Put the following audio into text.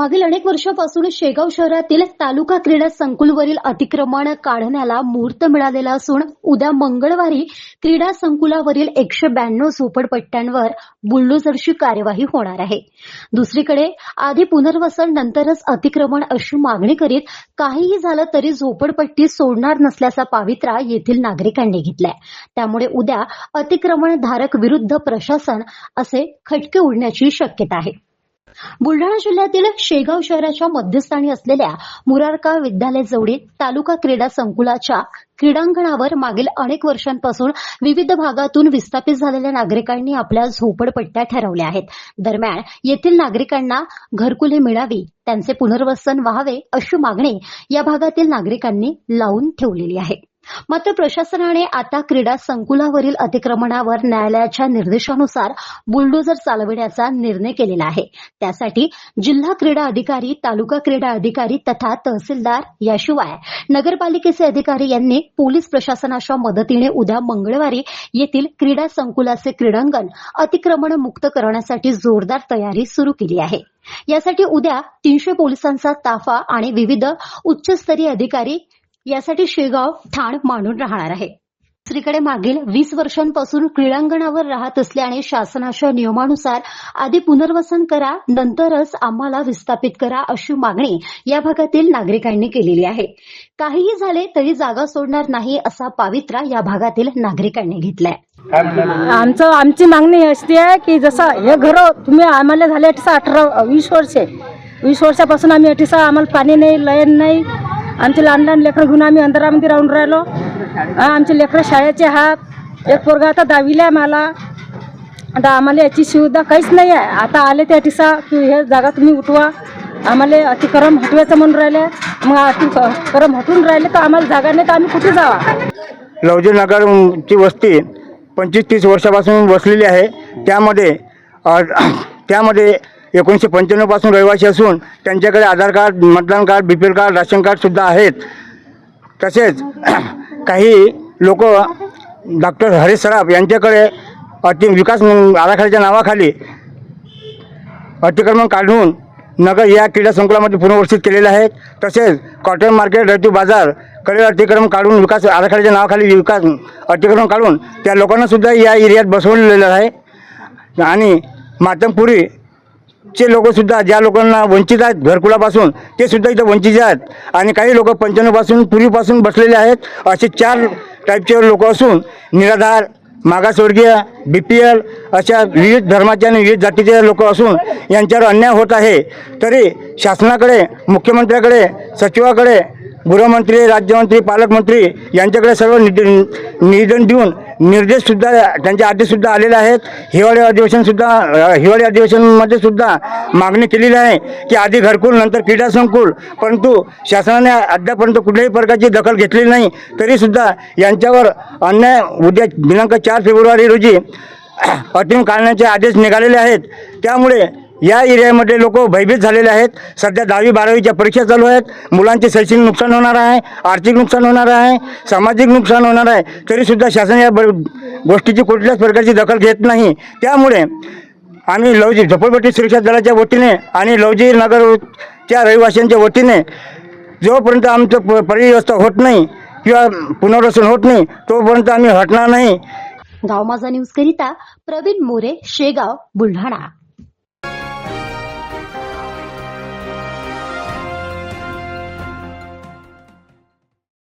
मागील अनेक वर्षापासून शेगाव शहरातील तालुका क्रीडा संकुलवरील अतिक्रमण काढण्याला मुहूर्त मिळालेला असून उद्या मंगळवारी क्रीडा संकुलावरील एकशे ब्याण्णव झोपडपट्ट्यांवर बुलडोजरची कार्यवाही होणार आहे. दुसरीकडे आधी पुनर्वसन नंतरच अतिक्रमण अशी मागणी करीत काहीही झालं तरी झोपडपट्टी सोडणार नसल्याचा पावित्रा येथील नागरिकांनी घेतलाय. त्यामुळे उद्या अतिक्रमणधारक विरुद्ध प्रशासन असे खटके उडण्याची शक्यता आहे. बुलढाणा जिल्ह्यातील शेगाव शहराच्या मध्यस्थानी असलेल्या मुरारका विद्यालय जवळील तालुका क्रीडा संकुलाच्या क्रीडांगणावर मागील अनेक वर्षांपासून विविध भागातून विस्थापित झालेल्या नागरिकांनी आपल्या झोपडपट्ट्या ठरवल्या आहेत. दरम्यान येथील नागरिकांना घरकुले मिळावी त्यांचे पुनर्वसन व्हावे अशी मागणी या भागातील नागरिकांनी लावून ठेवलेली आहे. मात्र प्रशासनाने आता क्रीडा संकुलावरील अतिक्रमणावर न्यायालयाच्या निर्देशानुसार बुलडोझर चालविण्याचा निर्णय केलेला आहे. त्यासाठी जिल्हा क्रीडा अधिकारी तालुका क्रीडा अधिकारी तथा तहसीलदार याशिवाय नगरपालिकेचे अधिकारी यांनी पोलीस प्रशासनाच्या मदतीने उद्या मंगळवारी येथील क्रीडा संकुलाचे क्रीडांगण अतिक्रमण मुक्त करण्यासाठी जोरदार तयारी सुरू केली आहे. यासाठी उद्या तीनशे पोलिसांचा ताफा आणि विविध उच्चस्तरीय अधिकारी यासाठी शेगाव ठाण मांडून राहणार आहे. दुसरीकडे मागील वीस वर्षांपासून क्रीडांगणावर राहत असल्याने शासनाच्या नियमानुसार आधी पुनर्वसन करा नंतरच आम्हाला विस्थापित करा अशी मागणी या भागातील नागरिकांनी केलेली आहे. काहीही झाले तरी जागा सोडणार नाही असा पावित्रा या भागातील नागरिकांनी घेतलाय. आमचं आमची मागणी अशी आहे की जसं हे घर तुम्ही आम्हाला झाले अठरा अठरा वीस वर्षे. वीस वर्षापासून आम्ही अठीसा आम्हाला पाणी नाही लाईन नाही आमचे लहान लहान लेकरं घेऊन आम्ही अंधारामध्ये राहून राहिलो. आमचे लेकरं शाळेचे हात एक पोरगा आता दहावीला आहे मला. आता आम्हाला याची सुविधा काहीच नाही आहे. आता आले त्या टिसा की हे जागा तुम्ही उठवा. आम्हाला अतिक्रम हटवायचं म्हणून राहिले. मग अतिक्रम हटून राहिले तर आम्हाला जागा नाही तर आम्ही कुठे जावा? लवजी नगरची वस्ती पंचवीस तीस वर्षापासून वसलेली आहे. त्यामध्ये त्यामध्ये एकोणीसशे पंच्याण्णवपासून रहिवासी असून त्यांच्याकडे आधार कार्ड मतदान card B P L card ration कार्डसुद्धा आहेत. तसेच काही लोक डॉक्टर हरीश सराफ यांच्याकडे अति विकास आराखड्याच्या नावाखाली अतिक्रमण काढून नगर या क्रीडा संकुलामध्ये पुनर्वसित केलेले आहेत. तसेच कॉटन मार्केट रैतू बाजारकडे अतिक्रमण काढून विकास आराखड्याच्या नावाखाली विकास अतिक्रमण काढून त्या लोकांनासुद्धा या एरियात बसवलेलं आहे. आणि मातमपुरी चे लोकसुद्धा ज्या लोकांना वंचित आहेत घरकुलापासून ते सुद्धा इथं वंचित आहेत. आणि काही लोक पंच्याण्णवपासून पूर्वीपासून बसलेले आहेत. असे चार टाईपचे लोक असून निराधार मागासवर्गीय बी पी एल अशा विविध धर्माचे आणि विविध जातीचे लोक असून यांच्यावर अन्याय होत आहे. तरी शासनाकडे मुख्यमंत्र्याकडे सचिवाकडे गृहमंत्री राज्यमंत्री पालकमंत्री यांच्याकडे सर्व निद निवेदन देऊन निर्देशसुद्धा त्यांचे आदेशसुद्धा आलेले आहेत. हिवाळी अधिवेशनसुद्धा सुद्धा हिवाळी अधिवेशनमध्ये सुद्धा मागणी केलेली आहे की आधी घरकुल नंतर क्रीडा संकुल. परंतु शासनाने अद्यापर्यंत कुठल्याही प्रकारची दखल घेतली नाही. तरीसुद्धा यांच्यावर अन्याय उद्या दिनांक चार फेब्रुवारी रोजी अटीम काढण्याचे आदेश निघालेले आहेत. त्यामुळे या एरियामध्ये लोक भयभीत झालेले आहेत. सध्या दहावी बारावीच्या परीक्षा चालू आहेत. मुलांचे शैक्षणिक नुकसान होणार आहे. आर्थिक नुकसान होणार आहे. सामाजिक नुकसान होणार आहे. तरीसुद्धा शासन या ब गोष्टीची कुठल्याच प्रकारची दखल घेत नाही. त्यामुळे आम्ही लवजी झोपडपट्टी सुरक्षा दलाच्या वतीने आणि लवजी नगरच्या रहिवाशांच्या वतीने जोपर्यंत आमचं प परिव्यवस्था होत नाही किंवा पुनर्वसन होत नाही तोपर्यंत आम्ही हटणार नाही. गाव माझा न्यूज करिता प्रवीण मोरे शेगाव बुलढाणा.